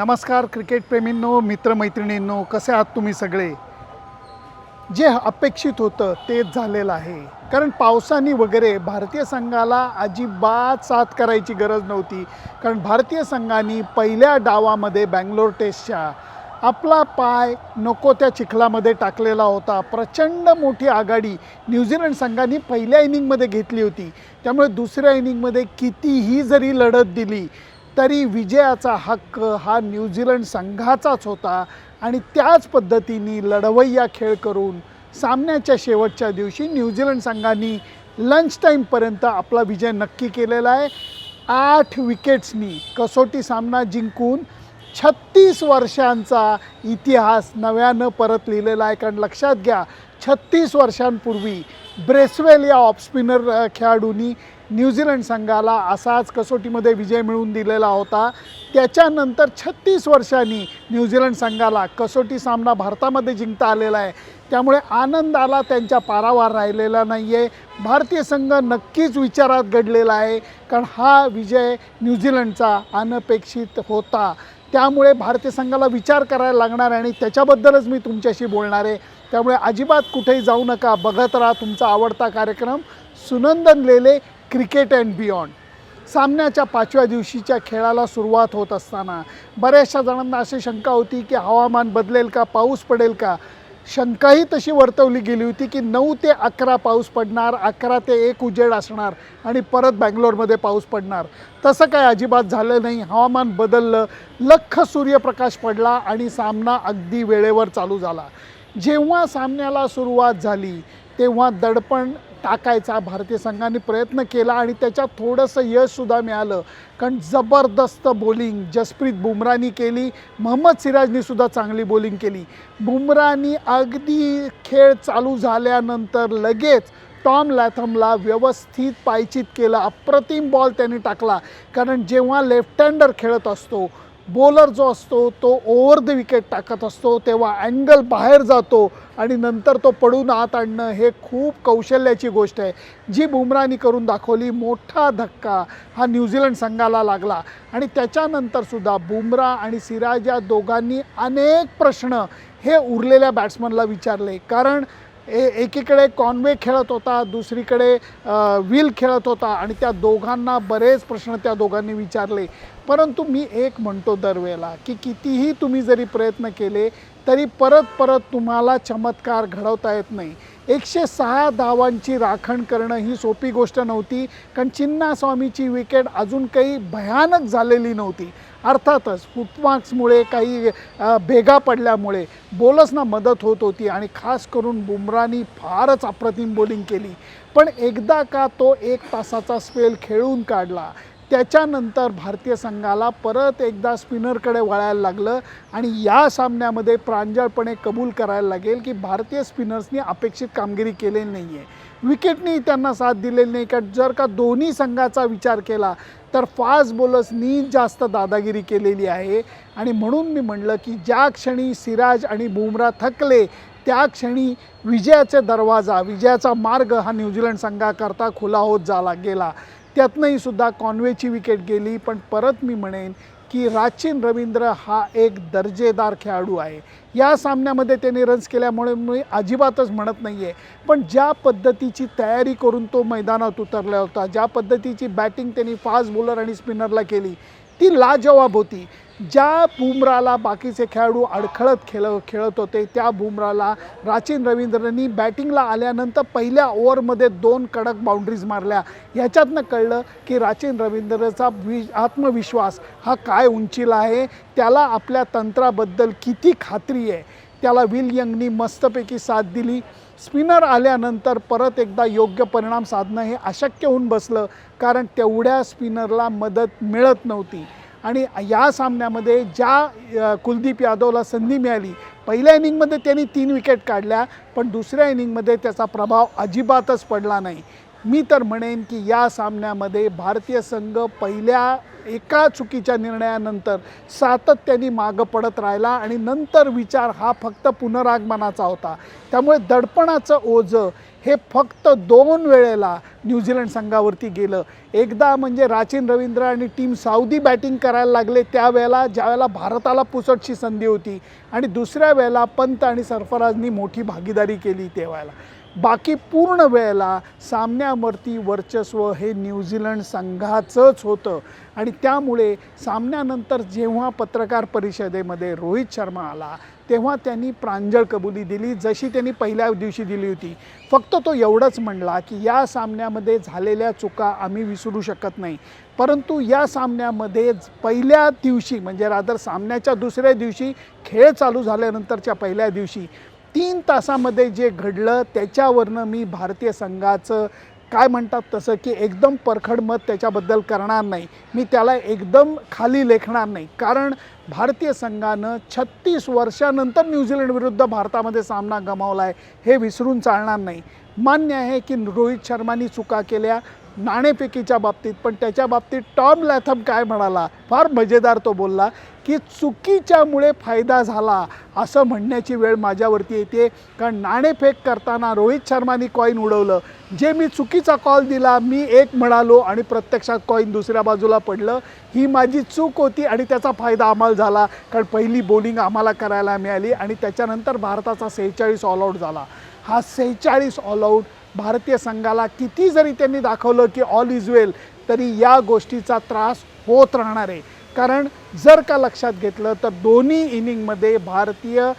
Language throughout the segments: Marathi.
नमस्कार क्रिकेटप्रेमींनो मित्रमैत्रिणींनो कसे आहात तुम्ही सगळे? जे अपेक्षित होतं तेच झालेलं आहे. कारण पावसाने वगैरे भारतीय संघाला अजिबात साथ करायची गरज नव्हती. कारण भारतीय संघाने पहिल्या डावामध्ये बँगलोर टेस्टच्या आपला पाय नको त्या चिखलामध्ये टाकलेला होता. प्रचंड मोठी आघाडी न्यूझीलंड संघाने पहिल्या इनिंगमध्ये घेतली होती. त्यामुळे दुसऱ्या इनिंगमध्ये कितीही जरी लढत दिली तरी विजयाचा हक्क हा न्यूझीलंड संघाचाच होता आणि त्याच पद्धतीने लढवय्या खेळ करून सामन्याच्या शेवटच्या दिवशी न्यूझीलंड संघाने लंच टाईमपर्यंत आपला विजय नक्की केलेला आहे. आठ विकेट्सनी कसोटी सामना जिंकून छत्तीस वर्षांचा इतिहास नव्यानं परत लिहिलेला आहे. कारण लक्षात घ्या छत्तीस वर्षांपूर्वी ब्रेसवेल या ऑफस्पिनर खेळाडूंनी न्यूझीलंड संघाला असाच कसोटीमध्ये विजय मिळवून दिलेला होता. त्याच्यानंतर छत्तीस वर्षांनी न्यूझीलंड संघाला कसोटी सामना भारतामध्ये जिंकता आलेला आहे. त्यामुळे आनंदाला त्यांच्या पारावार राहिलेला नाही आहे भारतीय संघ नक्कीच विचारात घडलेला आहे कारण हा विजय न्यूझीलंडचा अनपेक्षित होता. त्यामुळे भारतीय संघाला विचार करायला लागणार आहे आणि त्याच्याबद्दलच मी तुमच्याशी बोलणार आहे. त्यामुळे अजिबात कुठेही जाऊ नका बघत राहा तुमचा आवडता कार्यक्रम. Sunandan Lele cricket and beyond. सामन्याच्या पाचव्या दिवशीच्या खेळाला सुरुवात होत असताना बऱ्याचशा जणांना अशी शंका होती की हवामान बदलेल का पाऊस पडेल का? शंकाही तशी वर्तवली गेली होती की नऊ ते अकरा पाऊस पडणार अकरा ते एक उजेड असणार आणि परत बँगलोरमध्ये पाऊस पडणार. तसं काय अजिबात झालं नाही. हवामान बदललं लख सूर्यप्रकाश पडला आणि सामना अगदी वेळेवर चालू झाला. जेव्हा सामन्याला सुरुवात झाली तेव्हा दडपण टाकायचा भारतीय संघाने प्रयत्न केला आणि त्याच्यात थोडंसं यशसुद्धा मिळालं. कारण जबरदस्त बॉलिंग जसप्रीत बुमरानी केली मोहम्मद सिराजनी सुद्धा चांगली बॉलिंग केली. बुमरानी अगदी खेळ चालू झाल्यानंतर लगेच टॉम लॅथमला व्यवस्थित पायचित केलं. अप्रतिम बॉल त्यांनी टाकला. कारण जेव्हा लेफ्ट हँडर खेळत असतो बॉलर जो असतो तो ओव्हर द विकेट टाकत असतो तेव्हा अँगल बाहेर जातो आणि नंतर तो पडून आत आणणं हे खूप कौशल्याची गोष्ट आहे. जी बुमरानी करून दाखवली मोठा धक्का हा न्यूझीलंड संघाला लागला. आणि त्याच्यानंतरसुद्धा बुमरा आणि सिराज या दोघांनी अनेक प्रश्न हे उरलेल्या बॅट्समनला विचारले. कारण ए एकीकडे कॉनवे खेळत होता दुसरीकडे व्हील विल खेळत होता आणि त्या दोघांना बरेच प्रश्न त्या दोघांनी विचारले. परंतु मी एक म्हणतो दरवेळेला की कितीही तुम्ही जरी प्रयत्न केले तरी परत परत तुम्हाला चमत्कार घडवता येत नाही. एकशे सहा धावांची राखण करणं ही सोपी गोष्ट नव्हती कारण चिन्नास्वामीची विकेट अजून काही भयानक झालेली नव्हती. अर्थातच फुटमार्क्समुळे काही भेगा पडल्यामुळे बोलसना मदत होत होती आणि खास करून बुमरानी फारच अप्रतिम बॉलिंग केली. पण एकदा का तो एक तासाचा स्पेल खेळून काढला त्याच्यानंतर भारतीय संघाला परत एकदा स्पिनरकडे वळायला लागलं आणि या सामन्यामध्ये प्रांजळपणे कबूल करायला लागेल की भारतीय स्पिनर्सनी अपेक्षित कामगिरी केलेली नाही आहे. विकेटनी त्यांना साथ दिलेली नाही. कारण जर का दोन्ही संघाचा विचार केला तर फास्ट बॉलर्सनी जास्त दादागिरी केलेली आहे. आणि म्हणून मी म्हणलं की ज्या क्षणी सिराज आणि बुमरा थकले त्या क्षणी विजयाचे दरवाजा विजयाचा मार्ग हा न्यूझीलंड संघाकरता खुला होत झाला गेला. त्यातनंही सुद्धा कॉन्वेची विकेट गेली पण परत मी म्हणेन की राचिन रवींद्र हा एक दर्जेदार खेळाडू आहे. या सामन्यामध्ये त्याने रन्स केल्यामुळे मी अजिबातच म्हणत नाही आहे पण ज्या पद्धतीची तयारी करून तो मैदानात उतरला होता ज्या पद्धतीची बॅटिंग त्यांनी फास्ट बॉलर आणि स्पिनरला केली ती लाजवाब होती. ज्या बुमराला बाकीचे खेळाडू अडखळत खेळ खेळत होते त्या बुमराला राचीन रवींद्रनी बॅटिंगला आल्यानंतर पहिल्या ओव्हरमध्ये दोन कडक बाउंड्रीज मारल्या. ह्याच्यातनं कळलं की राचीन रवींद्रचा वि आत्मविश्वास हा काय उंचीला आहे त्याला आपल्या तंत्राबद्दल किती खात्री आहे. त्याला विल यंगनी मस्तपैकी साथ दिली. स्पिनर आल्यानंतर परत एकदा योग्य परिणाम साधणं हे अशक्य होऊन बसलं कारण तेवढ्या स्पिनरला मदत मिळत नव्हती. आणि या सामन्यामध्ये ज्या कुलदीप यादवला संधी मिळाली पहिल्या इनिंगमध्ये त्यांनी तीन विकेट काढल्या पण दुसऱ्या इनिंगमध्ये त्याचा प्रभाव अजिबातच पडला नाही. मी तर म्हणेन की या सामन्यामध्ये भारतीय संघ पहिल्या एका चुकीच्या निर्णयानंतर सातत्याने मागं पडत राहिला आणि नंतर विचार हा फक्त पुनरागमनाचा होता. त्यामुळे दडपणाचं ओझं हे फक्त दोन वेळेला न्यूझीलंड संघावरती गेलं. एकदा म्हणजे राचीन रवींद्र आणि टीम साऊदी बॅटिंग करायला लागले त्यावेळेला ज्यावेळेला भारताला पुसटची संधी होती आणि दुसऱ्या वेळेला पंत आणि सरफराजनी मोठी भागीदारी केली त्यावेळेला. बाकी पूर्ण वेळेला सामन्यावरती वर्चस्व हे न्यूझीलंड संघाचंच होतं. आणि त्यामुळे सामन्यानंतर जेव्हा पत्रकार परिषदेमध्ये रोहित शर्मा आला तेव्हा त्यांनी प्रांजळ कबुली दिली जशी त्यांनी पहिल्या दिवशी दिली होती. फक्त तो एवढंच म्हणला की या सामन्यामध्ये झालेल्या चुका आम्ही विसरू शकत नाही. परंतु या सामन्यामध्ये पहिल्या दिवशी म्हणजे रादर सामन्याच्या दुसऱ्या दिवशी खेळ चालू झाल्यानंतरच्या पहिल्या दिवशी तीन तासामध्ये जे घडलं त्याच्यावरनं मी भारतीय संघाचं काय म्हणतात तसं की एकदम परखड मत त्याच्याबद्दल करणार नाही. मी त्याला एकदम खाली लेखणार नाही. कारण भारतीय संघानं छत्तीस वर्षानंतर न्यूझीलंड विरुद्ध भारतामध्ये सामना गमावला आहे हे विसरून चालणार नाही. मान्य आहे की रोहित शर्मानी चुका केल्या नाणेफेकीच्या बाबतीत पण त्याच्या बाबतीत टॉम लॅथम काय म्हणाला? फार मजेदार तो बोलला की चुकीच्यामुळे फायदा झाला असं म्हणण्याची वेळ माझ्यावरती येते. कारण नाणेफेक करताना रोहित शर्मानी कॉईन उडवलं. जे मी चुकीचा कॉल दिला मी एक म्हणालो आणि प्रत्यक्षात कॉईन दुसऱ्या बाजूला पडलं. ही माझी चूक होती आणि त्याचा फायदा आम्हाला झाला. कारण पहिली बॉलिंग आम्हाला करायला मिळाली आणि त्याच्यानंतर भारताचा सेहेचाळीस ऑलआउट झाला. हा सेहेचाळीस ऑलआउट भारतीय संघाला किती जरी त्यांनी दाखवलं की ऑल इज वेल तरी या गोष्टीचा त्रास होत राहणार आहे. कारण जर का लक्षात घेतलं तर दोन्ही इनिंगमध्ये भारतीय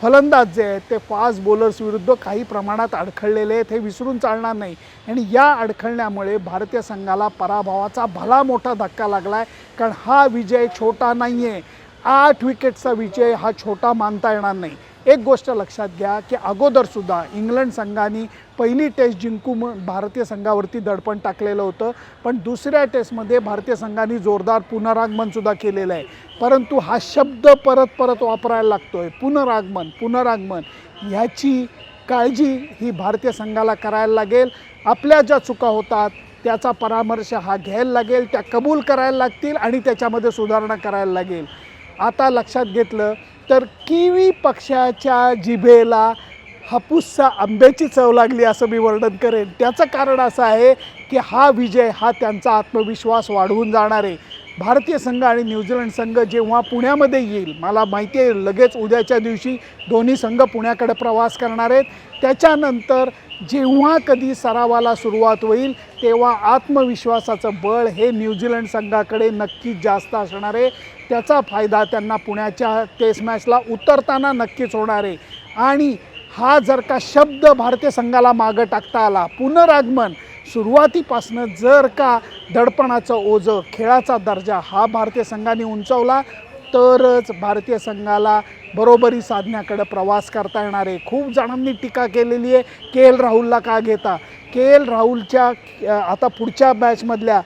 फलंदाज जे आहेत ते फास्ट बॉलर्स विरुद्ध काही प्रमाणात अडखळलेले आहेत हे विसरून चालणार नाही. आणि या अडखळण्यामुळे भारतीय संघाला पराभवाचा भला मोठा धक्का लागला आहे कारण हा विजय छोटा नाही आहे आठ विकेटचा विजय हा छोटा मानता येणार नाही. एक गोष्ट लक्षात घ्या की अगोदरसुद्धा इंग्लंड संघाने पहिली टेस्ट जिंकून भारतीय संघावरती दडपण टाकलेलं होतं. पण दुसऱ्या टेस्टमध्ये भारतीय संघाने जोरदार पुनरागमनसुद्धा केलेलं आहे. परंतु हा शब्द परत परत वापरायला लागतो आहे पुनरागमन पुनरागमन ह्याची काळजी ही भारतीय संघाला करायला लागेल. आपल्या ज्या चुका होतात त्याचा परामर्श हा घ्यायला लागेल त्या कबूल करायला लागतील आणि त्याच्यामध्ये सुधारणा करायला लागेल. आता लक्षात घेतलं तर किवी पक्षाच्या जिभेला हापूसचा आंब्याची चव लागली असं मी वर्णन करेन. त्याचं कारण असं आहे की हा विजय हा त्यांचा आत्मविश्वास वाढवून जाणार आहे. भारतीय संघ आणि न्यूझीलंड संघ जेव्हा पुण्यामध्ये येईल मला माहिती आहे लगेच उद्याच्या दिवशी दोन्ही संघ पुण्याकडे प्रवास करणार आहेत. त्याच्यानंतर जेव्हा कधी सरावाला सुरुवात होईल तेव्हा आत्मविश्वासाचं बळ हे न्यूझीलंड संघाकडे नक्कीच जास्त असणार आहे. त्याचा फायदा त्यांना पुण्याच्या टेस्ट मॅचला उतरताना नक्कीच होणार आहे. आणि हा जर का शब्द भारतीय संघाला मागं टाकता आला पुनरागमन सुरुवातीपासनं जर का दडपणाचं ओझं खेळाचा दर्जा हा भारतीय संघाने उंचावला तरच भारतीय संघाला बरोबरी साधण्याकडं प्रवास करता येणार आहे. खूप जणांनी टीका केलेली आहे के एल राहुलला का घेता? के एल राहुलच्या आता पुढच्या बॅचमधल्या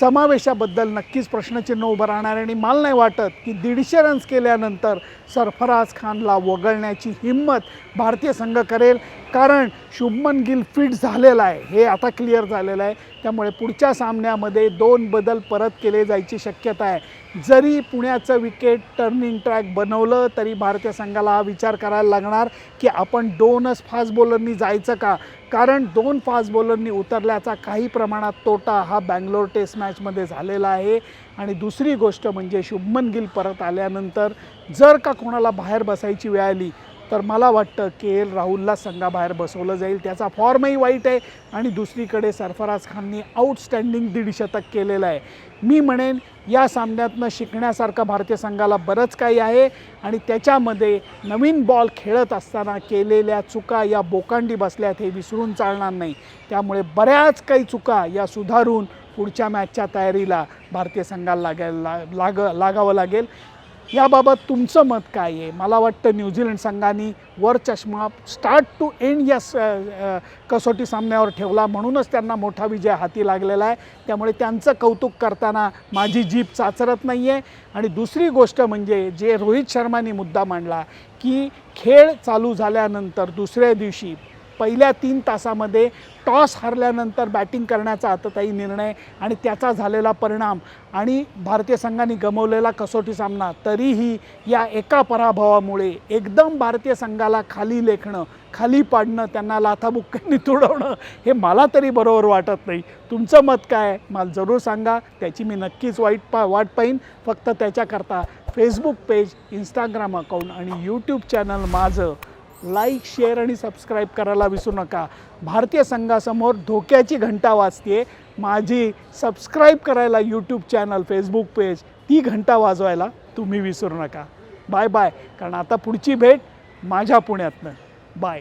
समावेशाबद्दल नक्कीच प्रश्नचिन्ह उभं राहणार आहे आणि मला नाही वाटत की दीडशे रन्स केल्यानंतर सरफराज खानला वगळण्याची हिंमत भारतीय संघ करेल. कारण शुभमन गिल फिट झालेला आहे. हे आता क्लिअर झालेलं आहे. त्यामुळे पुढच्या सामन्यामध्ये दोन बदल परत केले जायची शक्यता आहे. जरी पुण्याचं विकेट टर्निंग ट्रॅक बनवलं तरी भारतीय संघाला हा विचार करायला लागणार की आपण दोनच फास्ट बॉलरनी जायचं का? कारण दोन फास्ट बॉलरनी उतरल्याचा काही प्रमाणात तोटा हा बँगलोर टेस्ट मॅचमध्ये झालेला आहे. आणि दुसरी गोष्ट म्हणजे शुभमन गिल परत आल्यानंतर जर का कोणाला बाहेर बसायची वेळ आली तर मला वाटतं के एल राहुलला संघाबाहेर बसवलं जाईल. त्याचा फॉर्मही वाईट आहे आणि दुसरीकडे सरफराज खाननी आउटस्टँडिंग दीडशतक केलेलं आहे. मी म्हणेन या सामन्यातनं शिकण्यासारखं भारतीय संघाला बरंच काही आहे आणि त्याच्यामध्ये नवीन बॉल खेळत असताना केलेल्या चुका या बोकांडी बसल्यात हे विसरून चालणार नाही. त्यामुळे बऱ्याच काही चुका या सुधारून पुढच्या मॅचच्या तयारीला भारतीय संघाला लागायला लाग लागावं लागेल. याबाबत तुमचं मत काय आहे? मला वाटतं न्यूझीलंड संघाने वर चष्मा स्टार्ट टू एंड या स- कसोटी सामन्यावर ठेवला. म्हणूनच त्यांना मोठा विजय हाती लागलेला आहे. त्यामुळे त्यांचं कौतुक करताना माझी जीभ चाचरत नाही आहे आणि दुसरी गोष्ट म्हणजे जे रोहित शर्माने मुद्दा मांडला की खेळ चालू झाल्यानंतर दुसऱ्या दिवशी पहिल्या तीन तासामध्ये टॉस हरल्यानंतर बॅटिंग करण्याचा आतताई निर्णय आणि त्याचा झालेला परिणाम आणि भारतीय संघाने गमवलेला कसोटी सामना तरीही या एका पराभवामुळे एकदम भारतीय संघाला खाली लेखणं खाली पाडणं त्यांना लाथाबुक्क्यांनी तुडवणं हे मला तरी बरोबर वाटत नाही. तुमचं मत काय मला जरूर सांगा. त्याची मी नक्कीच वाईट पा वाट पाहीन. फक्त त्याच्याकरता फेसबुक पेज इंस्टाग्राम अकाउंट आणि यूट्यूब चॅनल माझं लाईक शेअर आणि सबस्क्राईब करायला विसरू नका. भारतीय संघासमोर धोक्याची घंटा वाजते माझी सबस्क्राईब करायला यूट्यूब चॅनल फेसबुक पेज ती घंटा वाजवायला तुम्ही विसरू नका. बाय बाय कारण आता पुढची भेट माझ्या पुण्यातनं. बाय